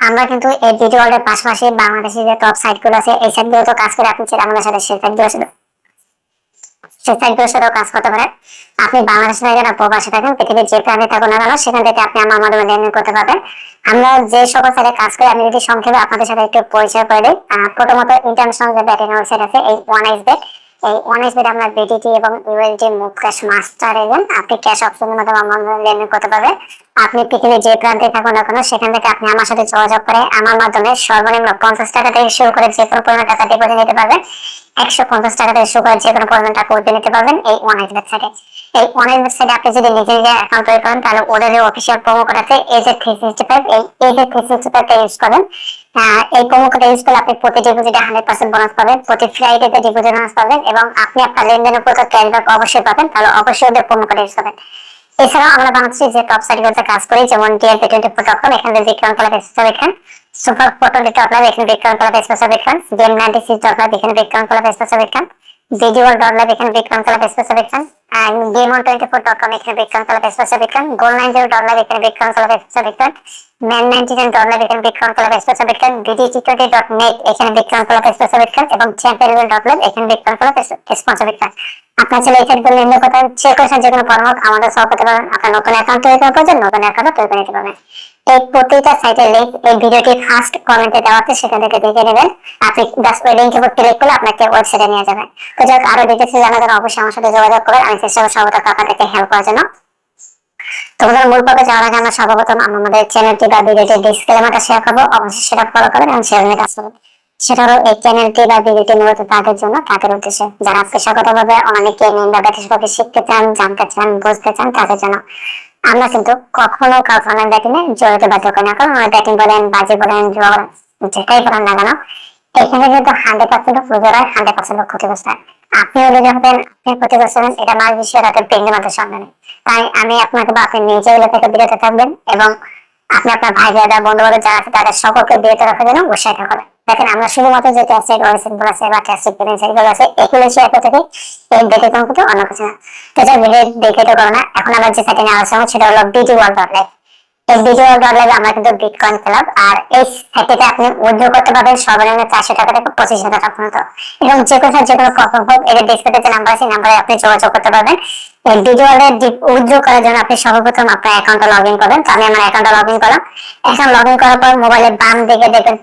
আমরা কিন্তু এই ভিডিও ওয়ার্ল্ডের পাশাপাশি বাংলাদেশি যে টপ সাইটগুলো আছে, এই সাইটগুলো তো কাজ করে আপনি আমাদের সাথে সেই সাইটগুলো সাথে সেই সাইটগুলোর সাথেও কাজ করতে পারেন। আপনি বাংলাদেশে থাকেন আর প্রবাসে থাকেন, পৃথিবীর যে প্রান্তে থাকুন না কেন, সেখান থেকে আপনি আমার মাধ্যমে লেনদেন করতে পারবেন। আমরা যে সকল সাইটে কাজ করি, আমি যদি সংক্ষেপে আপনাদের সাথে একটু পরিচয় করে দিই প্রথমত ইন্টারন্যাশনাল যে ব্যাটিং ওয়েবসাইট আছে, এই ওয়ান আইস বেট এই এস বেড আপনার বিডিটি এবং ইউএলটি মুভ ক্যাশ মাস্টার এলেন আপনি ক্যাশ অপশনের মাধ্যমে আমার লেনদেন করতে পারবেন। আপনি পৃথিবীর যে প্রান্তে থাকুন না কেন, সেখান থেকে আপনি আমার সাথে যোগাযোগ করে আমার মাধ্যমে সর্বনিম্ন পঞ্চাশ টাকা থেকে শুরু করে যে কোনো পরিমাণ টাকা ডিপোজিট নিতে পারবেন। একশো পঞ্চাশ টাকা থেকে শুরু করে যে কোনো পরিমাণ টাকা উঠে নিতে পারবেন এই এস ওয়েবসাইটে এই এস ওয়েবসাইটে আপনি যদি নিজে নিজে অ্যাকাউন্ট তৈরি করেন, তাহলে ওদের অফিসিয়াল প্রোমো এই যে থ্রি সিক্সটি ফাইভ এই যে থ্রি সিক্সটি ফাইভটা ইউজ করেন। হ্যাঁ, এই প্রমো কোড ইউজ করলে আপনি প্রতি ডিপোজিটে হান্ড্রেড পার্সেন্ট বোনাস পাবেন, প্রতি ফ্রাইডেতে ডিপোজিট বোনাস পাবেন এবং আপনি আপনার লেনদেনের উপর ক্যাশব্যাক অবশ্যই পাবেন, তাহলে অবশ্যই ওদের প্রমো কোড ইউজ করবেন। এছাড়াও আমরা বাংলাদেশের যে টপ সাইটগুলোতে কাজ করি, যেমন DLP twenty four dot com এখান থেকে বিক্রম ক্লাব স্পেশাল দেখেন সুপার ফটো ডেটা আপনার এখানে বিক্রম ক্লাব স্পেশাল এখান game ninety six dot love এখানে বিক্রম ক্লাব স্পেশাল এখান ভিডিও ডট লাভ এখানে বিক্রম ক্লাব স্পেশাল এখান এখানে এখানে এখানে bdt20.net এখানে এবং এখানে আপনার ছেলে পরামর্শ আমাদের সহ করতে পারেন আপনার নতুন অ্যাকাউন্ট তৈরি করার প্রয়োজন, নতুন অ্যাকাউন্ট তৈরি করে নিতে পারবেন। এই প্রতিটা সাইটের লিঙ্ক এই ভিডিওটি ফার্স্ট কমেন্টে দেওয়া আছে, সেখান থেকে দেখে নেবেন। আপনি জাস্ট ওই লিঙ্কের উপর ক্লিক করলে আপনাকে ওয়েবসাইটে নিয়ে যাবেন তো যাক আরও ডিটেলসে জানার জন্য অবশ্যই আমার সাথে যোগাযোগ করবেন। আমি চেষ্টা করব সর্বদা আপনাদেরকে হেল্প করার জন্য। তোমাদের মূল পর্বে যাওয়ার আগে আমরা সর্বপ্রথম আমাদের চ্যানেলটি বা ভিডিওটি ডিসক্লেমারটা শেয়ার করব। অবশ্যই সেটা ফলো করবেন এবং শেয়ার কাজ করবেন। সেটা হলো এই চ্যানেলটি বা ভিডিওটি মূলত তাদের জন্য, তাদের উদ্দেশ্যে। যারা পেশাগতভাবে অনেক গেমিং বা ব্যবসাকে শিখতে চান, জানতে চান, বুঝতে চান, তাদের জন্য। আমরা কিন্তু কখনো কাউকে অনলাইন ব্যাটিংয়ে জড়িত বাধ্য করি না। কারণ আমরা ব্যাটিং বলেন, বাজি বলেন যেটাই বলেন না কেন, এখানে কিন্তু হান্ড্রেড পার্সেন্ট প্রযোজক হান্ড্রেড পার্সেন্ট ক্ষতিগ্রস্ত হয়। আপনি হলে যখন আপনি ক্ষতিগ্রস্ত হবেন, এটা মার বিষয়ে তাদের পেঙ্গের মধ্যে সামনে নেই। তাই আমি আপনাকে বা আপনি নিজে এগুলো থেকে বিরত থাকবেন এবং আপনি আপনার ভাই, দাদা বন্ধু বান্ধব যারা আছে, তাদের সকলকে বিরত রাখার জন্য উৎসাহিত করবেন। দেখেন, আমরা শুধুমাত্র যে ক্যাসেট ওয়েসেট আছে বা ক্যাসেট পেরেন্স এগুলো আছে, এগুলো শেয়ার করতে থাকি। এই দেখে কিন্তু অন্য কিছু না। তো যা ভিডিও দেখে তো করো না। এখন আমরা যে নিয়ে আলোচনা সেটা হলো বিটি ওয়ার্ল্ড ডট লাইফ এই ভিডিও ডট লাইভে আমরা কিন্তু বিটকয়েন খেলাম আর এই সাইটে আপনি উইথড্র করতে পারবেন সর্বনিম্ন চারশো টাকা থেকে পঁচিশ হাজার টাকা পর্যন্ত। এবং যে কোনো যে কোনো প্রবলেম হোক, এদের ডিসপ্লেতে যে নাম্বার আছে নাম্বারে আপনি যোগাযোগ করতে পারবেন। আপনি মোবাইলের বাম দিকে দেখবেন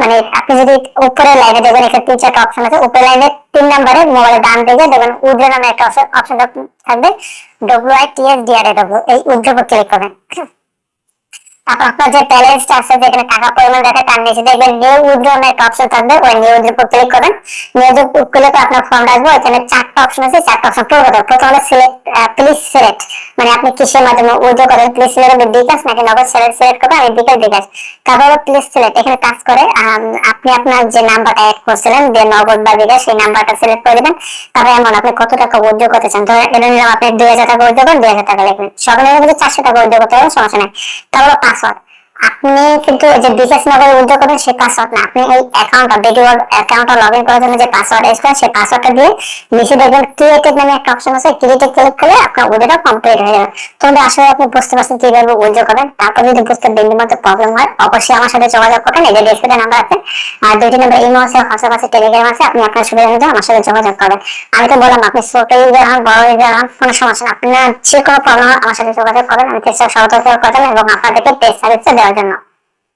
মেনু যদি উপরে লাইনে দেখবেন, এখানে অপশন আছে। উপরে লাইনে তিন নম্বরে মোবাইলের ডান দিকে দেখবেন উইথড্র নামে একটা অপশন থাকবে। W I T S D R W এই উইথড্র ক্লিক করবেন। আপনার যে ব্যালেন্সটা আছে যেখানে টাকা পরিমাণ তার নিচে দেখবেন নিউ অপশন থাকবে, ওই নিউ উইথড্র উপর ক্লিক করবেন। নিউ উইথড্র আপনার ফর্ম আসবে চারটা অপশন আছে, চারটা অপশন করতে প্রথম হলো সিলেক্ট প্লিজ সিলেক্ট মানে আপনি কিসের মাধ্যমে উইথড্র করেন প্লিজ সিলেক্ট নাকি নগদ সিলেক্ট সিলেক্ট করবেন, আমি তারপর হলো প্লিজ সিলেক্ট এখানে কাজ করে আপনি আপনার যে নাম্বারটা অ্যাড করছিলেন, যে নগদ বা বিকাশ, সেই নাম্বারটা সিলেক্ট করে দিবেন। তারপরে এমন, আপনি কত টাকা উইথড্র করতে চান? ধরেন, এটা নিলাম আপনি দুই হাজার টাকা উইথড্র করেন, দুই হাজার টাকা লিখবেন। সকালে চারশো টাকা উইথড্র করতে সমস্যা নেই। তারপর পাসওয়ার্ড আপনি কিন্তু যে বিকাশ নগরে উদ্যোগ করবেন, সেই পাসওয়ার্ড না। আপনি এই অ্যাকাউন্টটা ভিডিও অ্যাকাউন্টটা লগ ইন করার জন্য যে পাসওয়ার্ড এসে সেই পাসওয়ার্ডটা দিয়ে নিচে দেখবেন ক্রিয়েটেড নামে একটা অপশন আছে ক্রিয়েটে ক্লিক করলে আপনার উদ্যোগটা কমপ্লিট হয়ে যাবে। তাহলে আসলে আপনি বুঝতে পারছেন কীভাবে উদ্যোগ করবেন। তারপর যদি বুঝতে বিন্দু মধ্যে প্রবলেম হয়, অবশ্যই আমার সাথে যোগাযোগ করবেন। এই যে ডিসপ্লে নাম্বার আছে, আর দুইটি নাম্বার ইমো আছে হোয়াটসঅ্যাপ আছে টেলিগ্রাম আছে, আপনি আপনার সুবিধা মতো আমার সাথে যোগাযোগ করবেন। আমি তো বললাম, আপনি ছোট ইউজার হন, বড় ইউজার হন, কোনো সমস্যা না। আপনার যে কোনো প্রবলেম আমার সাথে যোগাযোগ করবেন। আমি চেষ্টা সহযোগিতা করবেন এবং আপনাদেরকে পেজ সার্ভিসটা দেওয়ার জন্য